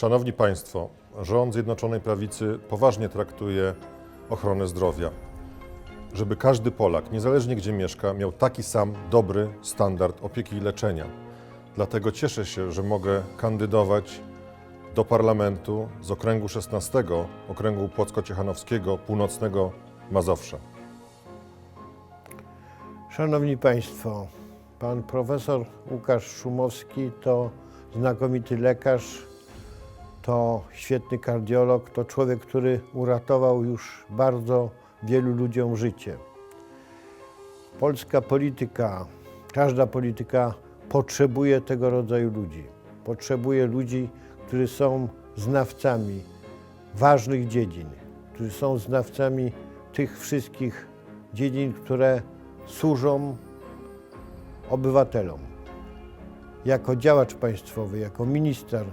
Szanowni Państwo, rząd Zjednoczonej Prawicy poważnie traktuje ochronę zdrowia. Żeby każdy Polak, niezależnie gdzie mieszka, miał taki sam dobry standard opieki i leczenia. Dlatego cieszę się, że mogę kandydować do parlamentu z okręgu 16, okręgu Płocko-Ciechanowskiego, północnego Mazowsza. Szanowni Państwo, pan profesor Łukasz Szumowski to znakomity lekarz, to świetny kardiolog, to człowiek, który uratował już bardzo wielu ludziom życie. Polska polityka, każda polityka potrzebuje tego rodzaju ludzi. Potrzebuje ludzi, którzy są znawcami ważnych dziedzin, którzy są znawcami tych wszystkich dziedzin, które służą obywatelom. Jako działacz państwowy, jako minister,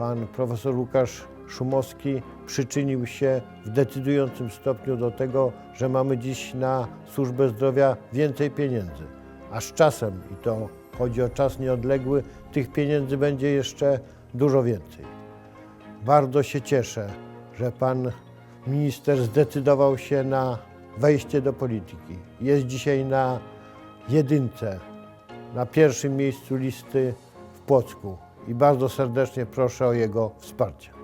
pan profesor Łukasz Szumowski przyczynił się w decydującym stopniu do tego, że mamy dziś na służbę zdrowia więcej pieniędzy. A z czasem, i to chodzi o czas nieodległy, tych pieniędzy będzie jeszcze dużo więcej. Bardzo się cieszę, że pan minister zdecydował się na wejście do polityki. Jest dzisiaj na jedynce, na pierwszym miejscu listy w Płocku i bardzo serdecznie proszę o jego wsparcie.